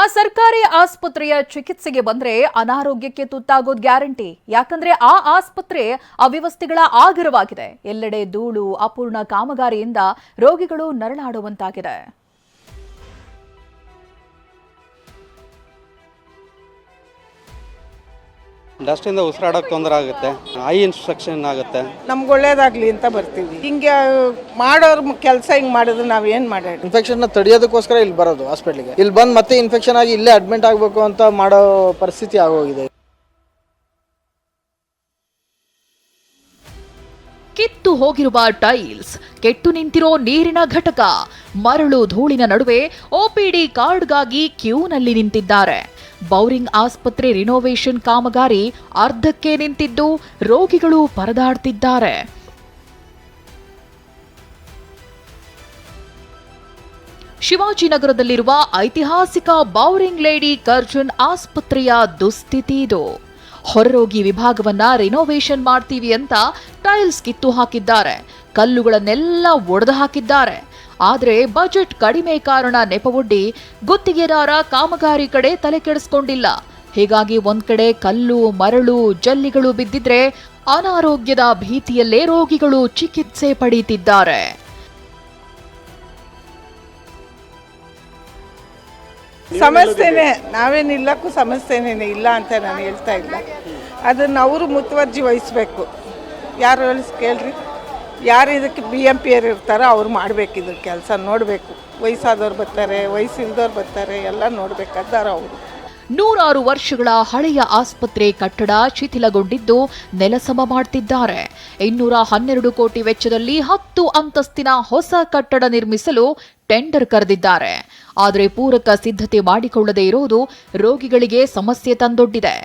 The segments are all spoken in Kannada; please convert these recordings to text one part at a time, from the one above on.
ಆ ಸರ್ಕಾರಿ ಆಸ್ಪತ್ರೆಯ ಚಿಕಿತ್ಸೆಗೆ ಬಂದ್ರೆ ಅನಾರೋಗ್ಯಕ್ಕೆ ತುತ್ತಾಗೋದ್ ಗ್ಯಾರಂಟಿ. ಯಾಕಂದ್ರೆ ಆ ಆಸ್ಪತ್ರೆ ಅವ್ಯವಸ್ಥೆಗಳ ಆಗರವಾಗಿದೆ. ಎಲ್ಲೆಡೆ ಧೂಳು, ಅಪೂರ್ಣ ಕಾಮಗಾರಿಯಿಂದ ರೋಗಿಗಳು ನರಳಾಡುವಂತಾಗಿದೆ. ಡಸ್ಟಿಂದ ಉಸಿರಾಡೋಕೆ ತೊಂದರೆ ಆಗುತ್ತೆ ಐ ಇನ್ಫೆಕ್ಷನ್ ಆಗುತ್ತೆ. ನಮ್ಗೆ ಒಳ್ಳೇದಾಗ್ಲಿ ಅಂತ ಬರ್ತೀವಿ. ಹಿಂಗೆ ಮಾಡೋರ್ ಕೆಲಸ ಹಿಂಗೆ ಮಾಡಿದ್ರೆ ನಾವು ಏನು ಮಾಡೋಣ ಇನ್ಫೆಕ್ಷನ್ನ ತಡೆಯೋದಕ್ಕೋಸ್ಕರ ಇಲ್ಲಿ ಬರೋದು ಹಾಸ್ಪಿಟ್ಲಿಗೆ ಇಲ್ಲಿ ಬಂದು ಮತ್ತೆ ಇನ್ಫೆಕ್ಷನ್ ಆಗಿ ಇಲ್ಲೇ ಅಡ್ಮಿಟ್ ಆಗಬೇಕು ಅಂತ ಮಾಡೋ ಪರಿಸ್ಥಿತಿ ಆಗೋಗಿದೆ. ಕಿತ್ತು ಹೋಗಿರುವ ಟೈಲ್ಸ್ ಕೆಟ್ಟು ನಿಂತಿರೋ ನೀರಿನ ಘಟಕ ಮರಳು ಧೂಳಿನ ನಡುವೆ ಒಪಿಡಿ ಕಾರ್ಡ್ಗಾಗಿ ಕ್ಯೂನಲ್ಲಿ ನಿಂತಿದ್ದಾರೆ. ಬೌರಿಂಗ್ ಆಸ್ಪತ್ರೆ ರಿನೋವೇಷನ್ ಕಾಮಗಾರಿ ಅರ್ಧಕ್ಕೆ ನಿಂತಿದ್ದು ರೋಗಿಗಳು ಪರದಾಡ್ತಿದ್ದಾರೆ. ಶಿವಾಜಿನಗರದಲ್ಲಿರುವ ಐತಿಹಾಸಿಕ ಬೌರಿಂಗ್ ಲೇಡಿ ಕರ್ಜನ್ ಆಸ್ಪತ್ರೆಯ ದುಸ್ಥಿತಿ ಇದು. ಹೊರರೋಗಿ ವಿಭಾಗವನ್ನ ರಿನೋವೇಷನ್ ಮಾಡ್ತೀವಿ ಅಂತ ಟೈಲ್ಸ್ ಕಿತ್ತು ಹಾಕಿದ್ದಾರೆ. ಕಲ್ಲುಗಳನ್ನೆಲ್ಲ ಒಡೆದು ಹಾಕಿದ್ದಾರೆ. ಆದರೆ ಬಜೆಟ್ ಕಡಿಮೆ ಕಾರಣ ನೆಪವೊಡ್ಡಿ ಗುತ್ತಿಗೆದಾರ ಕಾಮಗಾರಿ ಕಡೆ ತಲೆ ಕೆಡಿಸ್ಕೊಂಡಿಲ್ಲ. ಹೀಗಾಗಿ ಒಂದ್ ಕಡೆ ಕಲ್ಲು ಮರಳು ಜಲ್ಲಿಗಳು ಬಿದ್ದಿದ್ರೆ ಅನಾರೋಗ್ಯದ ಭೀತಿಯಲ್ಲೇ ರೋಗಿಗಳು ಚಿಕಿತ್ಸೆ ಪಡೆಯುತ್ತಿದ್ದಾರೆ ಸಮಸ್ಯೆನೇ ನಾವೇನಿಲ್ಲಕ್ಕೂ ಸಮಸ್ಯೆನೇ ಇಲ್ಲ ಅಂತ ನಾನು ಹೇಳ್ತಾ ಇಲ್ಲ. ಅದನ್ನು ಅವರು ಮುತುವರ್ಜಿ ವಹಿಸ್ಬೇಕು. ಯಾರು ಹೇಳಿ ಕೇಳ್ರಿ. ಯಾರು ಇದಕ್ಕೆ ಬಿ ಎಂ ಪಿ ಅವ್ರು ಇರ್ತಾರೋ ಅವ್ರು ಮಾಡಬೇಕು ಇದ್ರ ಕೆಲಸ, ನೋಡಬೇಕು. ವಯಸ್ಸಾದವ್ರು ಬರ್ತಾರೆ, ವಯಸ್ಸಿಲ್ದವ್ರು ಬರ್ತಾರೆ, ಎಲ್ಲ ನೋಡಬೇಕಾದಾರ ಅವರು. ನೂರಾರು ವರ್ಷಗಳ ಹಳೆಯ ಆಸ್ಪತ್ರೆ ಕಟ್ಟಡ ಶಿಥಿಲಗೊಂಡಿದ್ದು ನೆಲಸಮ ಮಾಡ್ತಿದ್ದಾರೆ. ಇನ್ನೂರ ಹನ್ನೆರಡು ಕೋಟಿ ವೆಚ್ಚದಲ್ಲಿ ಹತ್ತು ಅಂತಸ್ತಿನ ಹೊಸ ಕಟ್ಟಡ ನಿರ್ಮಿಸಲು ಟೆಂಡರ್ ಕರೆದಿದ್ದಾರೆ. ಆದರೆ ಪೂರಕ ಸಿದ್ಧತೆ ಮಾಡಿಕೊಳ್ಳದೇ ಇರುವುದು ರೋಗಿಗಳಿಗೆ ಸಮಸ್ಯೆ ತಂದೊಡ್ಡಿದೆ.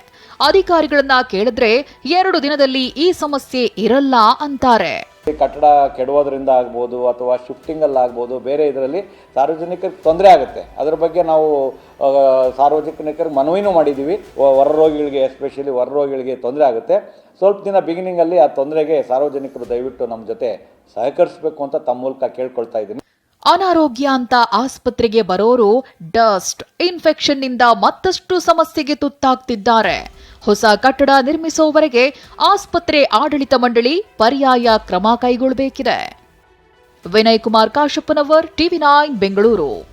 ಅಧಿಕಾರಿಗಳನ್ನ ಕೇಳಿದ್ರೆ ಎರಡು ದಿನದಲ್ಲಿ ಈ ಸಮಸ್ಯೆ ಇರಲ್ಲ ಅಂತಾರೆ. ಕಟ್ಟಡ ಕೆಡುವುದರಿಂದ ಆಗ್ಬೋದು ಅಥವಾ ಶಿಫ್ಟಿಂಗಲ್ಲಾಗ್ಬೋದು, ಬೇರೆ ಇದರಲ್ಲಿ ಸಾರ್ವಜನಿಕರಿಗೆ ತೊಂದರೆ ಆಗುತ್ತೆ. ಅದರ ಬಗ್ಗೆ ನಾವು ಸಾರ್ವಜನಿಕರಿಗೆ ಮನವಿನೂ ಮಾಡಿದ್ದೀವಿ. ವ- ಹೊರ ರೋಗಿಗಳಿಗೆ ಎಸ್ಪೆಷಲಿ ಹೊರ ರೋಗಿಗಳಿಗೆ ತೊಂದರೆ ಆಗುತ್ತೆ. ಸ್ವಲ್ಪ ದಿನ ಬಿಗಿನಿಂಗಲ್ಲಿ ಆ ತೊಂದರೆಗೆ ಸಾರ್ವಜನಿಕರು ದಯವಿಟ್ಟು ನಮ್ಮ ಜೊತೆ ಸಹಕರಿಸಬೇಕು ಅಂತ ತಮ್ಮ ಮೂಲಕ ಕೇಳ್ಕೊಳ್ತಾ ಇದ್ದೀನಿ. ಅನಾರೋಗ್ಯ ಅಂತ ಆಸ್ಪತ್ರೆಗೆ ಬರೋರು ಡಸ್ಟ್, ಇನ್ಫೆಕ್ಷನ್ನಿಂದ ಮತ್ತಷ್ಟು ಸಮಸ್ಯೆಗೆ ತುತ್ತಾಗ್ತಿದ್ದಾರೆ. ಹೊಸ ಕಟ್ಟಡ ನಿರ್ಮಿಸುವವರೆಗೆ ಆಸ್ಪತ್ರೆ, ಆಡಳಿತ ಮಂಡಳಿ ಪರ್ಯಾಯ ಕ್ರಮ ಕೈಗೊಳ್ಳಬೇಕಿದೆ. Vinay Kumar Kashappanavar, TV nine, Bengaluru.